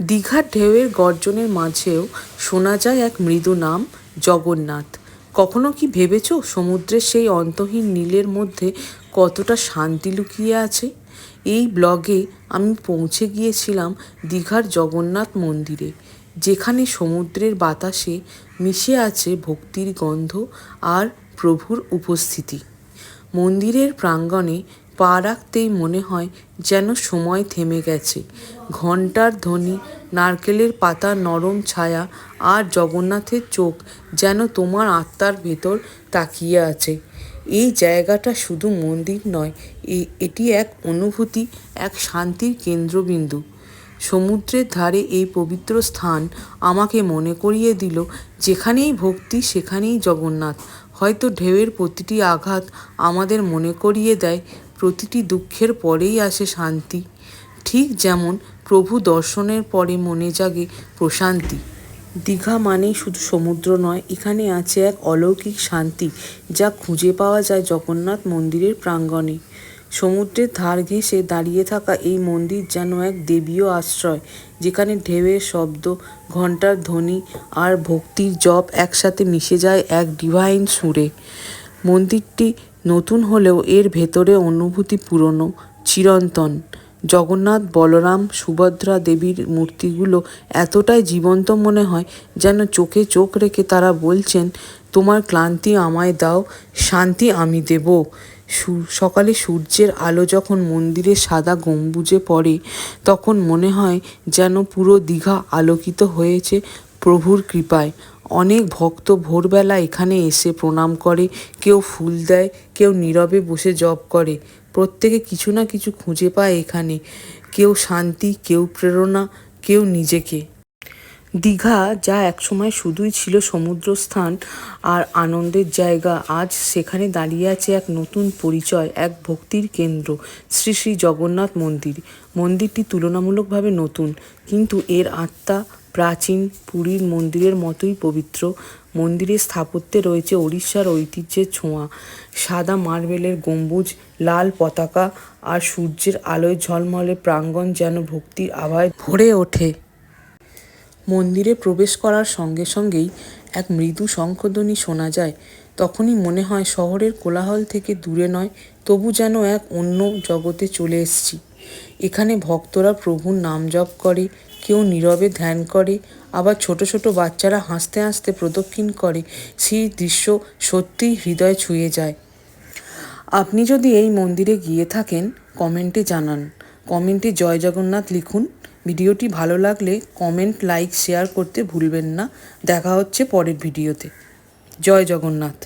দীঘার ঢেউয়ের গর্জনের মাঝেও শোনা যায় এক মৃদু নাম, জগন্নাথ। কখনো কি ভেবেছ সমুদ্রের সেই অন্তহীন নীলের মধ্যে কতটা শান্তি লুকিয়ে আছে? এই ব্লগে আমি পৌঁছে গিয়েছিলাম দীঘার জগন্নাথ মন্দিরে, যেখানে সমুদ্রের বাতাসে মিশে আছে ভক্তির গন্ধ আর প্রভুর উপস্থিতি। মন্দিরের প্রাঙ্গণে পা রাখতেই মনে হয় যেন সময় থেমে গেছে। ঘণ্টার ধ্বনি, নারকেলের পাতার নরম ছায়া আর জগন্নাথের চোখ যেন তোমার আত্মার ভেতর তাকিয়ে আছে। এই জায়গাটা শুধু মন্দির নয় এটি এক অনুভূতি, এক শান্তির কেন্দ্রবিন্দু। সমুদ্রের ধারে এই পবিত্র স্থান আমাকে মনে করিয়ে দিল, যেখানেই ভক্তি সেখানেই জগন্নাথ। হয়তো ঢেউয়ের প্রতিটি আঘাত আমাদের মনে করিয়ে দেয় প্রতিটি দুঃখের পরেই আসে শান্তি। ঠিক যেমন প্রভু দর্শনের পরে মনে জাগে প্রশান্তি। দীঘা মানেই শুধু সমুদ্র নয়, এখানে আছে এক অলৌকিক শান্তি যা খুঁজে পাওয়া যায় জগন্নাথ মন্দিরের প্রাঙ্গণে। সমুদ্রের ধার ঘেঁষে দাঁড়িয়ে থাকা এই মন্দির যেন এক দেবীয় আশ্রয়, যেখানে ঢেউয়ের শব্দ, ঘণ্টার ধ্বনি আর ভক্তির জপ একসাথে মিশে যায় এক ডিভাইন সুরে। মন্দিরটি নতুন হলেও এর ভেতরে অনুভূতি পুরনো, চিরন্তন। জগন্নাথ, বলরাম, সুভদ্রা দেবীর মূর্তিগুলো এতটাই জীবন্ত মনে হয় যেন চোখে চোখ রেখে তারা বলছেন, তোমার ক্লান্তি আমায় দাও, শান্তি আমি দেব। সকালে সূর্যের আলো যখন মন্দিরের সাদা গম্বুজে পড়ে, তখন মনে হয় যেন পুরো দীঘা আলোকিত হয়েছে প্রভুর কৃপায়। অনেক ভক্ত ভোরবেলা এখানে এসে প্রণাম করে, কেউ ফুল দেয়, কেউ নীরবে বসে জপ করে। প্রত্যেকে কিছু না কিছু খুঁজে পায় এখানে। কেউ শান্তি, কেউ প্রেরণা, কেউ নিজেকে। দীঘা, যা একসময় শুধুই ছিল সমুদ্রস্থান আর আনন্দের জায়গা, আজ সেখানে দাঁড়িয়ে আছে এক নতুন পরিচয়, এক ভক্তির কেন্দ্র, শ্রী শ্রী জগন্নাথ মন্দির। মন্দিরটি তুলনামূলকভাবে নতুন, কিন্তু এর আত্মা প্রাচীন পুরীর মন্দিরের মতোই পবিত্র। মন্দিরের স্থাপত্যে রয়েছে ওড়িশার ঐতিহ্যের ছোঁয়া, সাদা মার্বেলের গম্বুজ, লাল পতাকা আর সূর্যের আলোয় ঝলমলে প্রাঙ্গণ যেন ভক্তির আভায় ভরে ওঠে। মন্দিরে প্রবেশ করার সঙ্গে সঙ্গেই এক মৃদু শঙ্খধ্বনি শোনা যায়। তখনই মনে হয় শহরের কোলাহল থেকে দূরে নয়, তবু যেন এক অন্য জগতে চলে এসেছি। এখানে ভক্তরা প্রভুর নাম জপ করে, কেউ নীরবে ধ্যান করে, আবার ছোট ছোট বাচ্চারা হাসতে হাসতে প্রদক্ষিণ করে। সেই দৃশ্য সত্যিই হৃদয় ছুঁয়ে যায়। আপনি যদি এই মন্দিরে গিয়ে থাকেন, কমেন্টে জানান। কমেন্টে জয় জগন্নাথ লিখুন। ভিডিওটি ভালো লাগলে কমেন্ট, লাইক, শেয়ার করতে ভুলবেন না। দেখা হচ্ছে পরের ভিডিওতে। জয় জগন্নাথ।